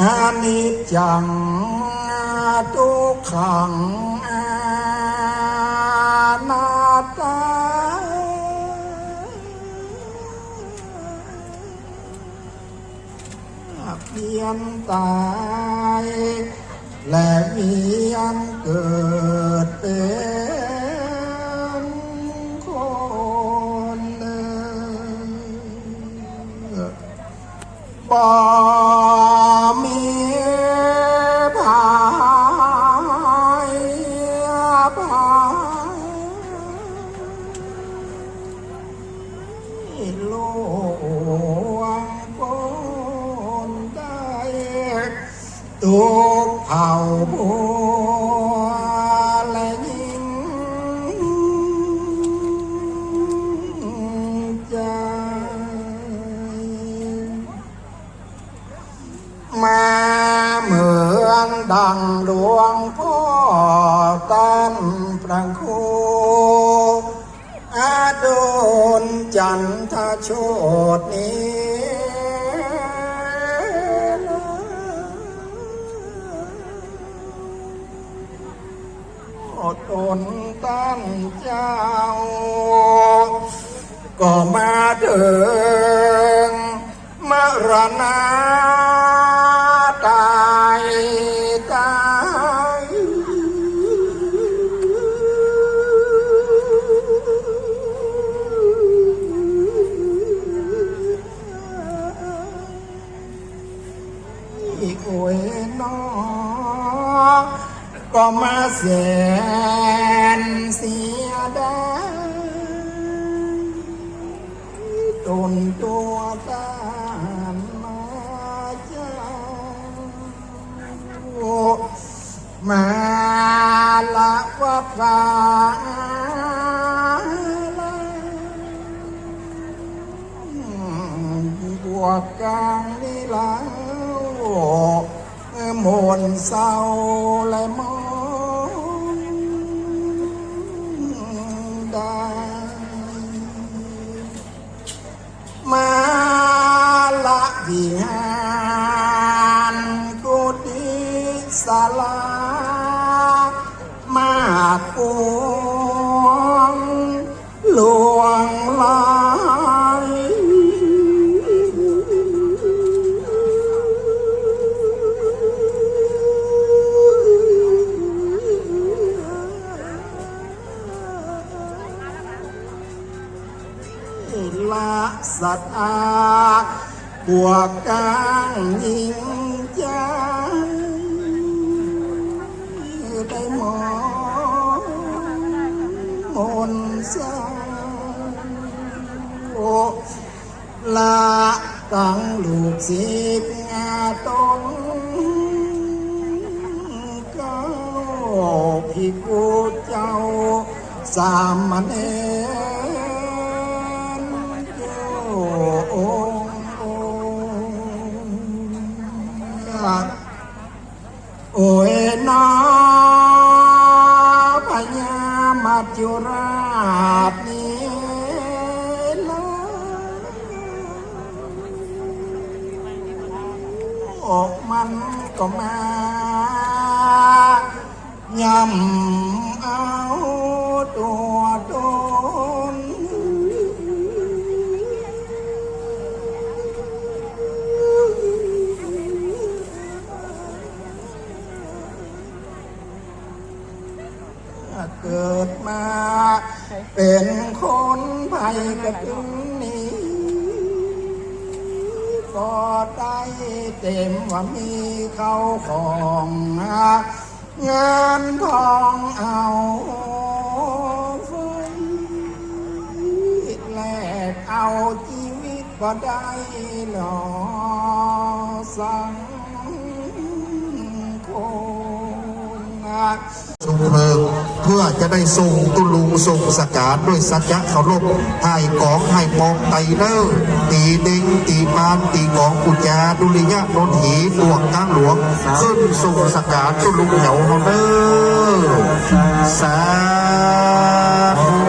อานิจจังทุกขังอนัตตาเพียนตายและเวียนเกิดเป็น ทุกเผ่าพัวและยิ่งใจ มาเหมือนดังหลวงพ่อตันพระคูอาโดนจันทโชดนี้ นตั้งเจ้า ก็มาเดินมรณา ตนตัวตานมาเจ้ามาละวัดวาบวกกลางนี่แล้วมนเศร้าและมอ นต์สาวละกังลูกศิษย์งาต เต็มว่ามีเข้าของเงินทองเอาไว้แลกเอาชีวิตก็ได้หรอสังคม ชมเพลิงเพื่อจะได้ส่งตุลุงส่งสการด้วยสัจจะเคารพให้กองให้มองไตเนอร์ตีเด้งตีปานตีกองกุญแจดุริยะนนทีหลวงกลางหลวง ขึ้นส่งสการตุลุงเหวเฮาเนอร์สาธุ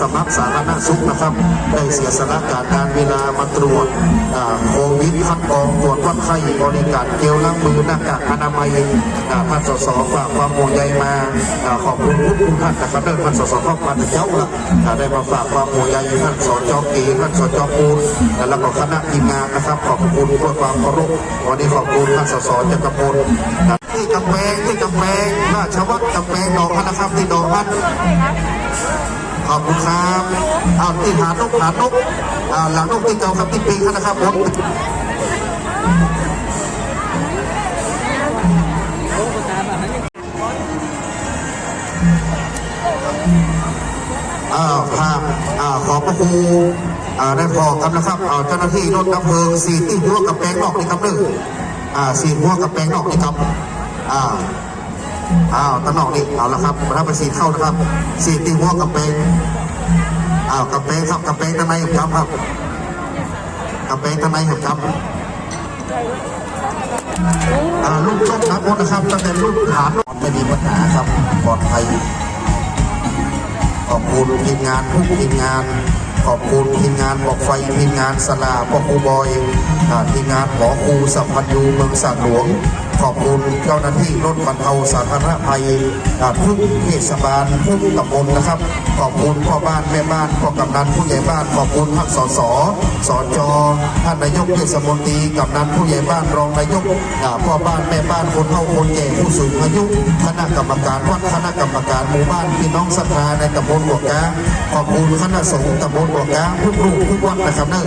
สาสมัครสาธารณสุขนะครับได้เสียสละการการเวลามาตรวจโควิดคัดกรองตรวจวัดไข้บริการเจลล้างมือหน้ากากอนามัยท่านสสฝากความห่วงใยมาขอบคุณทุกท่านนะครับเดินท่านสสข้ามเจ้าละได้มาฝากความห่วงใยท่านสจกีท่านสจปูนแล้วก็คณะทีมงานนะครับขอบคุณเพื่อความเคารพวันนี้ขอบคุณท่านสสจักรพลนที่กำแพงที่กำแพงราชวัฒน์กำแพงดอกพันนะครับที่ดอกพัน ขอบคุณครับเอาที่หานกหานกอ่าหลังนกที่เก่าครับที่ปีกนะครับผมอ้าวครับอ่าขอบพระคุณอ่าได้พอกันนะครับเอาเจ้าหน้าที่รถดับเพลิงสีที่หัวกับแปลงนอกนี่ครับเด้ออ่าสีหัวกับแปลงนอกนี่ครับอ่า อ้าวตะนอกนี่เอาละครับรับไปสีเข้านะครับสีตีหัวกับเปงอ้าวกับเปงครับกับเปงทางในครับครับกับเปงทางในครับลูกชกครับนะครับตั้งแต่ลูกฐานไม่มีปัญหาครับปลอดภัยขอบคุณทีมงานทุกทีมงานขอบคุณทีมงานบอกไฟทีมงานสลาพ่อครูบอยทีมงานหมอครูสัมพันยูเมืองสระหลวง ขอบคุณเจ้าหน้าที่รถบรรเทาสาธารณภัยอ่าทุกเทศบาลทุกตำบลนะครับ ขอบคุณพ่อบ้านแม่บ้านพ่อกำนันผู้ใหญ่บ้าน ขอบคุณท่านสสสจท่านนายกเทศมนตรีกำนันผู้ใหญ่บ้านรองนายกพ่อบ้านแม่บ้านคนเฒ่าคนแก่ผู้สูงอายุคณะกรรมการวัดคณะกรรมการหมู่บ้านพี่น้องศรัทธาในตำบลบัวกลางขอบคุณคณะสงฆ์ตำบลบัวกลางทุกรูปทุกวัดนะครับเนอะ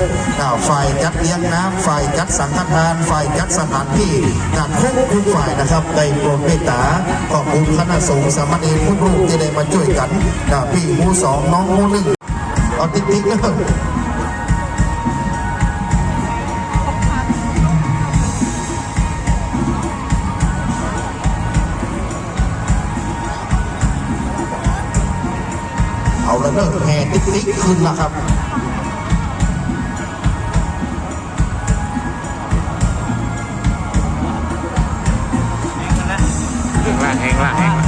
ฝ่ายจัดเลี้ยงน้ำฝ่ายจัดสังฆทานฝ่ายจัดสถานที่งานทุกทุกฝ่ายนะครับได้โปรดเมตตาขอบคุณคณะสงฆ์สามเณรทุกรูปที่ได้มาช่วยกันอ่าพี่หมูสองน้องหมูหนึ่งเอาติ๊กติ๊กนะเอาแล้วเนอะแห่ติ๊กติ๊กขึ้นละครับ แหงละแหงละแหงละ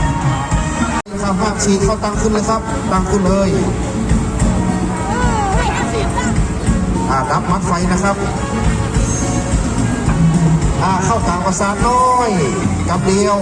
ข้ามภาคชีเข้าตั้งขึ้นเลยครับ ตั้งขึ้นเลยอ่าดับมัดไฟนะครับอ่าเข้าตามประสานน้อยกับเดียว